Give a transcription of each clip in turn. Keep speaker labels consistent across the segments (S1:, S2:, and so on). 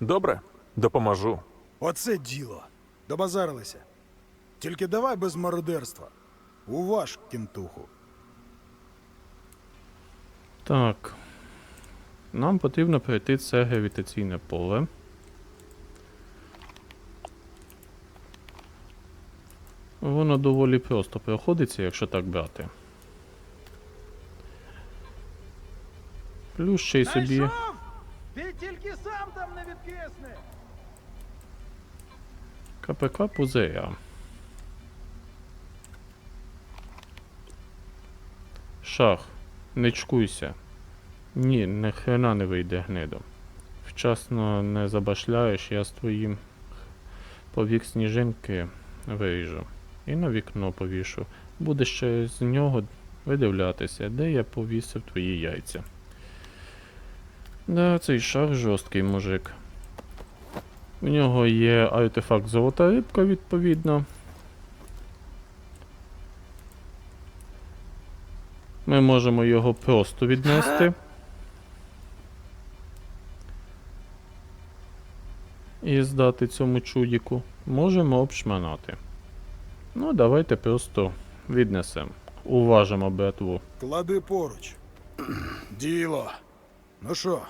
S1: Добре, допоможу.
S2: Оце діло. Добазарилися. Тільки давай без мародерства. Уваж, кінтуху.
S3: Так. Нам потрібно пройти це гравітаційне поле. Воно доволі просто проходиться, якщо так брати. Плюс ще й собі.
S4: Ти тільки сам там не відкисни.
S3: КПК Пузея. Шах, не чкуйся. Ні, не хрена не вийде гнидо. Вчасно не забашляєш, я з твоїм повік сніжинки виріжу. І на вікно повішу. Будеш через нього видивлятися, де я повісив твої яйця. Да, цей шах жорсткий мужик. У нього є артефакт золота рибка, відповідно. Ми можемо його просто віднести. І здати цьому чудіку. Можемо обшманати. Ну, давайте просто віднесемо. Уважимо братву.
S2: Клади поруч. Діло. Ну що,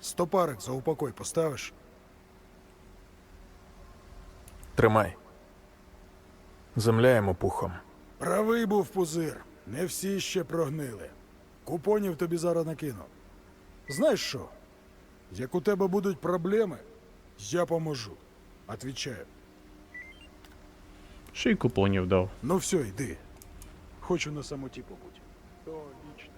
S2: стопарик за упокой поставиш?
S1: Тримай. Земля йому пухом.
S2: Правий був пузир. Не всі ще прогнили. Купонів тобі зараз накину. Знаєш що? Як у тебе будуть проблеми, я поможу. Отвічаю.
S3: Ще й купонів дав.
S2: Ну все, йди. Хочу на самоті побути. То вічно.